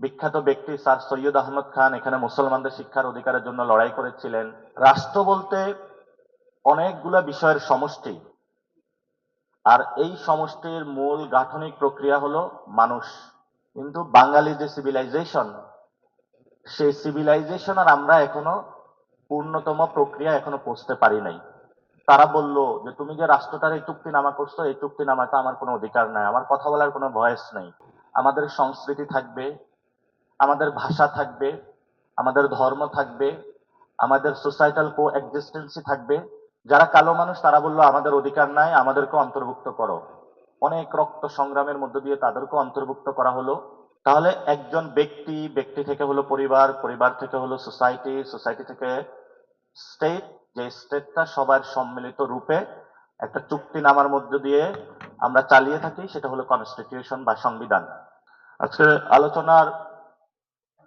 বিখ্যাত ব্যক্তি স্যার সৈয়দ আহমদ খান এখানে মুসলমানদের শিক্ষার অধিকারের জন্য লড়াই করেছিলেন। রাষ্ট্র বলতে অনেকগুলা বিষয়ের সমষ্টি। আর এই সমষ্টির মূল গাঠনিক প্রক্রিয়া হলো মানুষ। কিন্তু বাঙালি যে সিভিলাইজেশন সেই সিভিলাইজেশন আর আমরা এখনও পূর্ণতম প্রক্রিয়া এখনও পৌঁছতে পারি নাই। তারা বলল যে, তুমি যে রাষ্ট্রটার এই চুক্তি নামা করছ, এই চুক্তি নামাতে আমার কোনো অধিকার নাই, আমার কথা বলার কোনো ভয়েস নেই। আমাদের সংস্কৃতি থাকবে আমাদের ভাষা থাকবে, আমাদের ধর্ম থাকবে, আমাদের সোসাইটাল কো এক্সিস্টেন্সি থাকবে। যারা কালো মানুষ, তারা বলল, আমাদের অধিকার নাই, আমাদেরকে অন্তর্ভুক্ত করো। অনেক রক্ত সংগ্রামের মধ্য দিয়ে তাদেরকে অন্তর্ভুক্ত করা হলো। তাহলে একজন ব্যক্তি ব্যক্তি থেকে হলো পরিবার পরিবার থেকে হলো সোসাইটি সোসাইটি থেকে স্টেট যে স্টেটটা সবার সম্মিলিত রূপে একটা চুক্তি নামার মধ্য দিয়ে আমরা চালিয়ে থাকি, সেটা হলো কনস্টিটিউশন বা সংবিধান। আজকে আলোচনার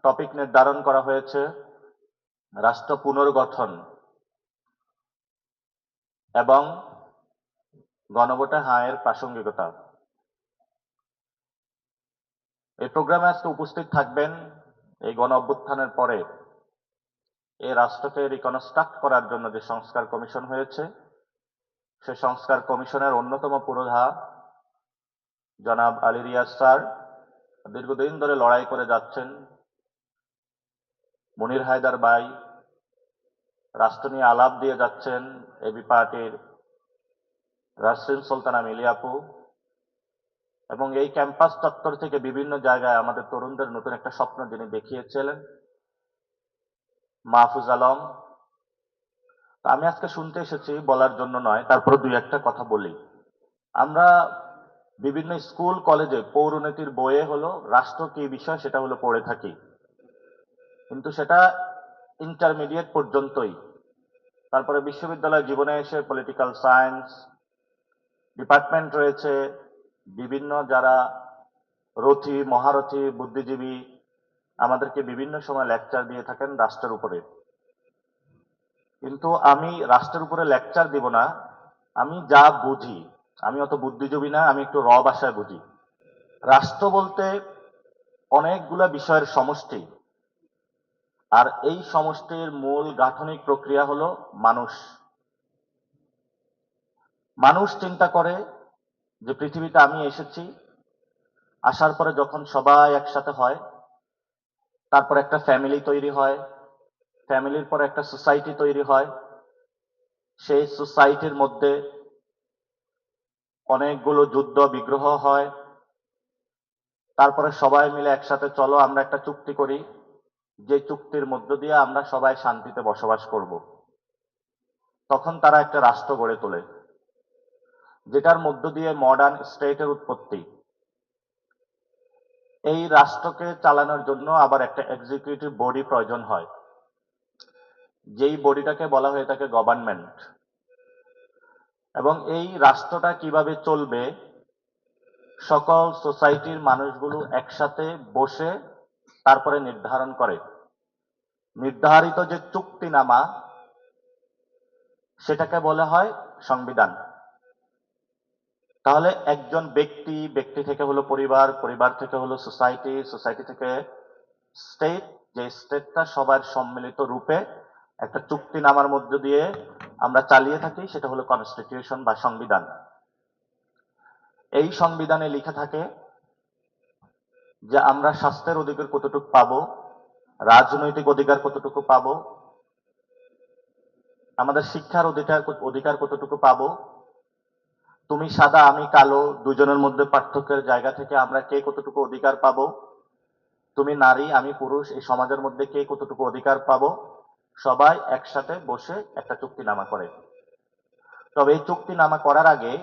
টপিক নির্ধারণ করা হয়েছে, রাষ্ট্র পুনর্গঠন এবং গণভোটে হায়ের প্রাসঙ্গিকতা। এই প্রোগ্রামে আজকে উপস্থিত থাকবেন এই গণ অভ্যুত্থানের পরে এই রাষ্ট্রকে রিকনস্ট্রাক্ট করার জন্য যে সংস্কার কমিশন হয়েছে, সে সংস্কার কমিশনের অন্যতম পুরোধা জনাব আলী স্যার দীর্ঘদিন ধরে লড়াই করে যাচ্ছেন মনির হায়দার বাই রাষ্ট্র নিয়ে আলাপ দিয়ে যাচ্ছেন এবি পার্টির রাসরিন সুলতানা মিলিয়াপু। এবং এই ক্যাম্পাস চত্বর থেকে বিভিন্ন জায়গায় আমাদের তরুণদের নতুন একটা স্বপ্ন যিনি দেখিয়েছিলেন, মাহফুজ আলম। আমি আজকে শুনতে এসেছি বলার জন্য নয়, তারপর দুই একটা কথা বলি। আমরা বিভিন্ন স্কুল, কলেজে পৌরনীতির বইয়ে হলো রাষ্ট্র কি বিষয় সেটা হলো পড়ে থাকি। কিন্তু সেটা ইন্টারমিডিয়েট পর্যন্তই। তারপরে বিশ্ববিদ্যালয় জীবনে এসে পলিটিক্যাল সায়েন্স ডিপার্টমেন্ট রয়েছে, বিভিন্ন যারা রথী, মহারথী, বুদ্ধিজীবী আমাদেরকে বিভিন্ন সময় লেকচার দিয়ে থাকেন রাষ্ট্রের উপরে। কিন্তু আমি রাষ্ট্রের উপরে লেকচার দিব না, আমি যা বুঝি, আমি অত বুদ্ধিজীবী না, আমি একটু র ভাষায় বুঝি। রাষ্ট্র বলতে অনেকগুলা বিষয়ের সমষ্টি আর এই সমষ্টির মূল গাঠনিক প্রক্রিয়া হলো মানুষ। মানুষ চিন্তা করে যে পৃথিবীতে আমি এসেছি, আসার পরে যখন সবাই একসাথে হয়, তারপর একটা ফ্যামিলি তৈরি হয় ফ্যামিলির পর একটা সোসাইটি তৈরি হয়, সেই সোসাইটির মধ্যে অনেকগুলো যুদ্ধ, বিগ্রহ হয়, তারপরে সবাই মিলে একসাথে চলো, আমরা একটা চুক্তি করি। যে চুক্তির মধ্য দিয়ে আমরা সবাই শান্তিতে বসবাস করব, তখন তারা একটা রাষ্ট্র গড়ে তোলে, যেটার মধ্য দিয়ে মডার্ন স্টেটের উৎপত্তি। এই রাষ্ট্রকে চালানোর জন্য আবার একটা এক্সিকিউটিভ বডি প্রয়োজন হয়, যেই বডিটাকে বলা হয়ে থাকে গভর্নমেন্ট এবং এই রাষ্ট্রটা কীভাবে চলবে, সকল সোসাইটির মানুষগুলো একসাথে বসে তারপরে নির্ধারণ করে। নির্ধারিত যে চুক্তিনামা, সেটাকে বলা হয় সংবিধান। তাহলে একজন ব্যক্তি ব্যক্তি থেকে হলো পরিবার পরিবার থেকে হলো সোসাইটি সোসাইটি থেকে স্টেট, যে স্টেটটা সবার সম্মিলিত রূপে একটা চুক্তি নামার মধ্য দিয়ে আমরা চালিয়ে থাকি, সেটা হলো কনস্টিটিউশন বা সংবিধান। এই সংবিধানে লিখে থাকে যে আমরা স্বাস্থ্যের অধিকার কতটুকু পাবো, রাজনৈতিক অধিকার কতটুকু পাবো, আমাদের শিক্ষার অধিকার অধিকার কতটুকু পাবো, তুমি সাদা, আমি কালো, দুজনের মধ্যে পার্থক্যের জায়গা থেকে আমরা কে কতটুকু অধিকার পাবো, তুমি নারী, আমি পুরুষ, এই সমাজের মধ্যে কে কতটুকু অধিকার পাবো, সবাই একসাথে বসে একটা চুক্তিনামা করে। তবে এই চুক্তিনামা করার আগে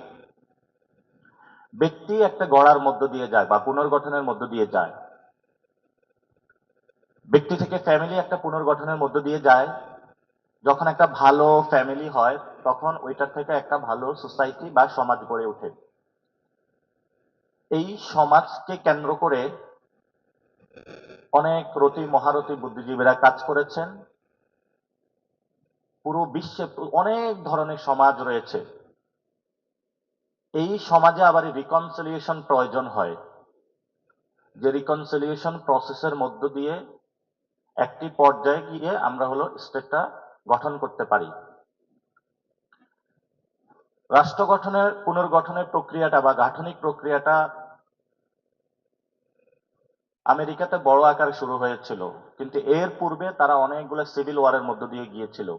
ব্যক্তি একটা গড়ার মধ্য দিয়ে যায় বা পুনর্গঠনের মধ্য দিয়ে যায়। ব্যক্তি থেকে ফ্যামিলি একটা পুনর্গঠনের মধ্য দিয়ে যায়। যখন একটা ভালো ফ্যামিলি হয়, তখন ওইটার থেকে একটা ভালো সোসাইটি বা সমাজ গড়ে ওঠে। এই সমাজকে কেন্দ্র করে অনেক রতি মহারথী বুদ্ধিজীবীরা কাজ করেছেন। পুরো বিশ্বে অনেক ধরনের সমাজ রয়েছে। এই সমাজে আবার রিকনসিলিয়েশন প্রয়োজন হয়। যে রিকনসিলিয়েশন প্রসেসের মধ্য দিয়ে একটি পর্যায়ে গিয়ে আমরা হলো স্টেটটা গঠন করতে পারি। রাষ্ট্র গঠনের পুনর্গঠনের প্রক্রিয়াটা বা গাঠনিক প্রক্রিয়াটা আমেরিকাতে বড় আকারে শুরু হয়েছিল। কিন্তু এর পূর্বে তারা অনেকগুলো সিভিল ওয়ারের মধ্য দিয়ে গিয়েছিল।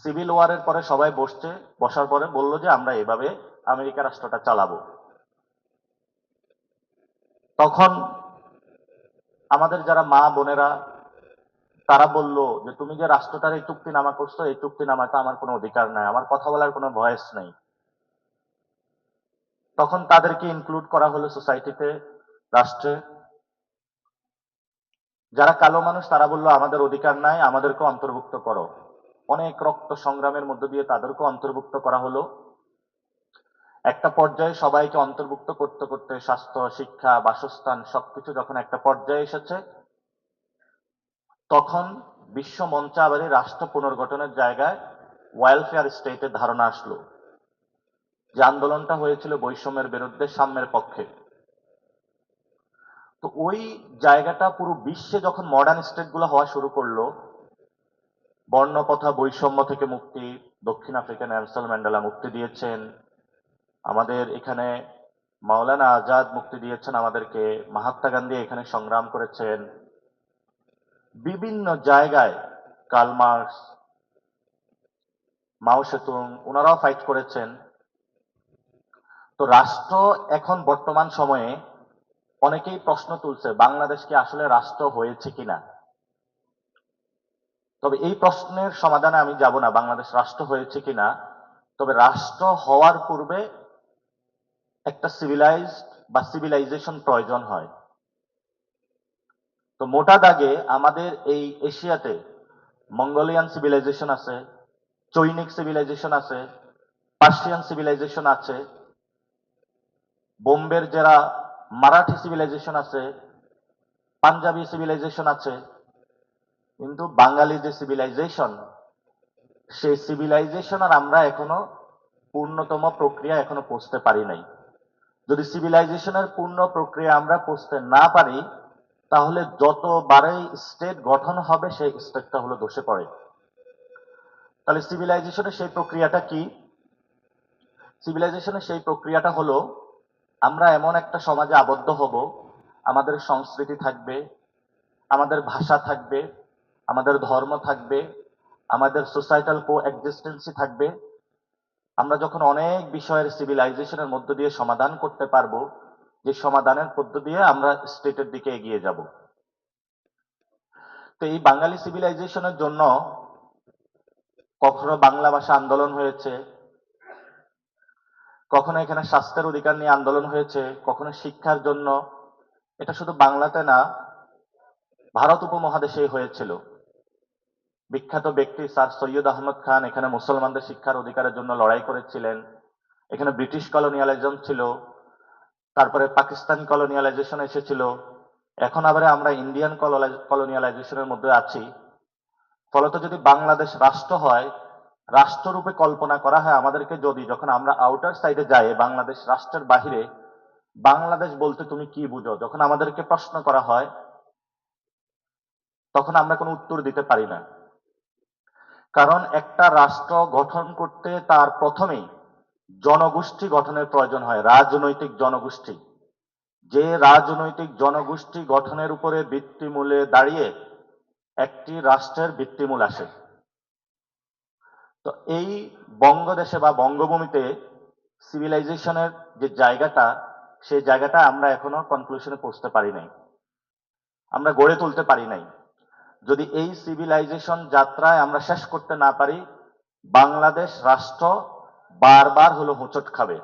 সিভিল ওয়ারের পরে সবাই বসছে, বসার পরে বলল যে, আমরা এভাবে আমেরিকা রাষ্ট্রটা চালাবো। তখন আমাদের যারা মা বোনেরা, তারা বলল যে, তুমি যে রাষ্ট্রটার এই চুক্তি নামা করছ, এই চুক্তি নামাতে আমার কোনো অধিকার নাই, আমার কথা বলার কোনো ভয়েস নেই। তখন তাদেরকে ইনক্লুড করা হলো সোসাইটিতে রাষ্ট্রে। যারা কালো মানুষ, তারা বলল, আমাদের অধিকার নাই আমাদেরকে অন্তর্ভুক্ত করো। অনেক রক্ত সংগ্রামের মধ্য দিয়ে তাদেরকে অন্তর্ভুক্ত করা হলো। একটা পর্যায়ে সবাইকে অন্তর্ভুক্ত করতে করতে স্বাস্থ্য, শিক্ষা, বাসস্থান সবকিছু যখন একটা পর্যায়ে এসেছে, তখন বিশ্ব মঞ্চে আবার রাষ্ট্র পুনর্গঠনের জায়গায় ওয়েলফেয়ার স্টেটের ধারণা আসলো। যে আন্দোলনটা হয়েছিল বৈষম্যের বিরুদ্ধে সাম্যের পক্ষে। তো ওই জায়গাটা পুরো বিশ্বে যখন মডার্ন স্টেটগুলো হওয়া শুরু করল বর্ণপথা বৈষম্য থেকে মুক্তি দক্ষিণ আফ্রিকা নেলসন ম্যান্ডেলা মুক্তি দিয়েছেন। আমাদের এখানে মাওলানা আজাদ মুক্তি দিয়েছেন, আমাদেরকে মহাত্মা গান্ধী এখানে সংগ্রাম করেছেন। বিভিন্ন জায়গায় কালমার্স মাও সেতুং ওনারাও ফাইট করেছেন। তো রাষ্ট্র এখন বর্তমান সময়ে অনেকেই প্রশ্ন তুলছে, বাংলাদেশ কি আসলে রাষ্ট্র হয়েছে কিনা? তবে এই প্রশ্নের সমাধানে আমি যাব না। বাংলাদেশ রাষ্ট্র হয়েছে কিনা? তবে রাষ্ট্র হওয়ার পূর্বে একটা সিভিলাইজড বা সিভিলাইজেশন প্রয়োজন হয়। তো মোটা দাগে আমাদের এই এশিয়াতে মঙ্গোলিয়ান সিভিলাইজেশন আছে, চৈনিক সিভিলাইজেশন আছে, পার্সিয়ান সিভিলাইজেশন আছে, বোম্বের যারা মারাঠি সিভিলাইজেশন আছে, পাঞ্জাবি সিভিলাইজেশন আছে কিন্তু বাঙালি যে সিভিলাইজেশন সেই সিভিলাইজেশন আর আমরা এখনও পূর্ণতম প্রক্রিয়া এখনও পৌঁছতে পারি নাই। যদি সিভিলাইজেশনের পূর্ণ প্রক্রিয়া আমরা পৌঁছতে না পারি, তাহলে যতবারই স্টেট গঠন হবে, সেই স্টেটটা হলো দোষে পড়ে। তাহলে সিভিলাইজেশনের সেই প্রক্রিয়াটা কি? সিভিলাইজেশনের সেই প্রক্রিয়াটা হলো, আমরা এমন একটা সমাজে আবদ্ধ হব, আমাদের সংস্কৃতি থাকবে, আমাদের ভাষা থাকবে আমাদের ধর্ম থাকবে, আমাদের সোসাইটাল কো এক্সিস্টেন্সি থাকবে। আমরা যখন অনেক বিষয়ের সিভিলাইজেশনের মধ্য দিয়ে সমাধান করতে পারব, যে সমাধানের পদ্ধতি দিয়ে আমরা স্টেটের দিকে এগিয়ে যাব। তো এই বাঙালি সিভিলাইজেশনের জন্য কখনো বাংলা ভাষা আন্দোলন হয়েছে, কখনো এখানে স্বাস্থ্যের অধিকার নিয়ে আন্দোলন হয়েছে, কখনো শিক্ষার জন্য। এটা শুধু বাংলাতে না, ভারত উপমহাদেশেই হয়েছিল। বিখ্যাত ব্যক্তি স্যার সৈয়দ আহমদ খান এখানে মুসলমানদের শিক্ষার অধিকারের জন্য লড়াই করেছিলেন। এখানে ব্রিটিশ কলোনিয়ালিজম ছিল, তারপরে পাকিস্তান কলোনিয়ালাইজেশন এসেছিল। এখন আবার আমরা ইন্ডিয়ান কলোনিয়ালাইজেশনের মধ্যে আছি। ফলত যদি বাংলাদেশ রাষ্ট্র হয়, রাষ্ট্ররূপে কল্পনা করা হয় আমাদেরকে যদি, যখন আমরা আউটার সাইডে যাই, বাংলাদেশ রাষ্ট্রের বাহিরে, বাংলাদেশ বলতে তুমি কি বুঝো? যখন আমাদেরকে প্রশ্ন করা হয়, তখন আমরা কোনো উত্তর দিতে পারি না। কারণ একটা রাষ্ট্র গঠন করতে তার প্রথমেই জনগোষ্ঠী গঠনের প্রয়োজন হয়, রাজনৈতিক জনগোষ্ঠী। যে রাজনৈতিক জনগোষ্ঠী গঠনের উপরে ভিত্তিমূলে দাঁড়িয়ে একটি রাষ্ট্রের ভিত্তিমূল আসে। তো এই বঙ্গদেশে বা বঙ্গভূমিতে সিভিলাইজেশনের যে জায়গাটা, সেই জায়গাটা আমরা এখনও কনক্লুশনে পৌঁছতে পারি নাই। আমরা গড়ে তুলতে পারি নাই। যদি এই সিভিলাইজেশন যাত্রায় আমরা শেষ করতে না পারি, বাংলাদেশ রাষ্ট্র বারবার হলো হোঁচট খাবে।